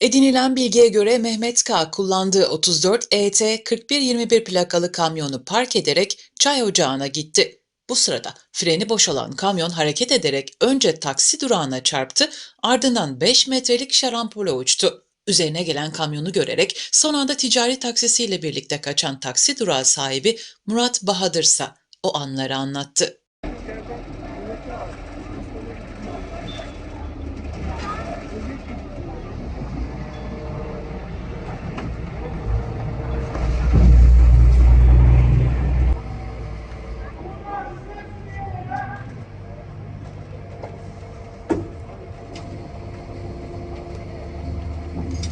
Edinilen bilgiye göre Mehmet K. kullandığı 34 ET 4121 plakalı kamyonu park ederek çay ocağına gitti. Bu sırada freni boşalan kamyon hareket ederek önce taksi durağına çarptı, ardından 5 metrelik şarampole uçtu. Üzerine gelen kamyonu görerek son anda ticari taksisiyle birlikte kaçan taksi durağı sahibi Murat Bahadırsa o anları anlattı.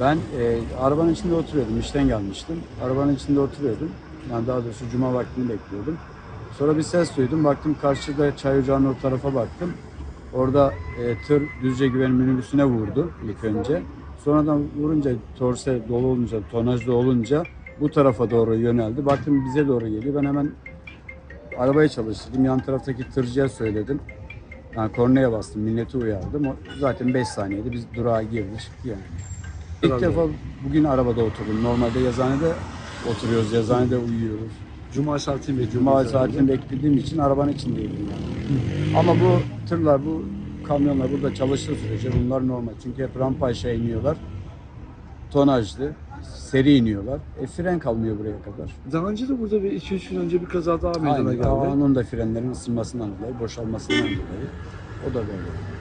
Ben e, arabanın içinde oturuyordum. İşten gelmiştim. Arabanın içinde oturuyordum. Yani daha doğrusu cuma vaktini bekliyordum. Sonra bir ses duydum. Baktım karşıda çay ocağının o tarafa baktım. Orada e, tır Düzce Güven minibüsüne vurdu ilk önce. Sonradan vurunca torse dolu olunca, tonajlı olunca bu tarafa doğru yöneldi. Baktım bize doğru geliyor. Ben hemen arabayı çalıştırdım. Yan taraftaki tırcıya söyledim. Yani kornaya bastım, milleti uyardım. O zaten 5 saniyede biz durağa girdik yani. İlk Bravo. defa bugün arabada oturdum. Normalde yazıhanede oturuyoruz, yazıhanede uyuyoruz. Cuma saatini bekliyoruz. Cuma saatini beklediğim için arabanın içindeydim yani. Ama bu tırlar, bu kamyonlar burada çalıştığı sürece bunlar normal. Çünkü hep rampa aşağı iniyorlar. Tonajlı, seri iniyorlar. E fren kalmıyor buraya kadar. Daha önce de burada bir 2-3 gün önce bir kaza daha meydana Aynı. geldi. Onun da frenlerin ısınmasından dolayı, boşalmasından dolayı. O da böyle.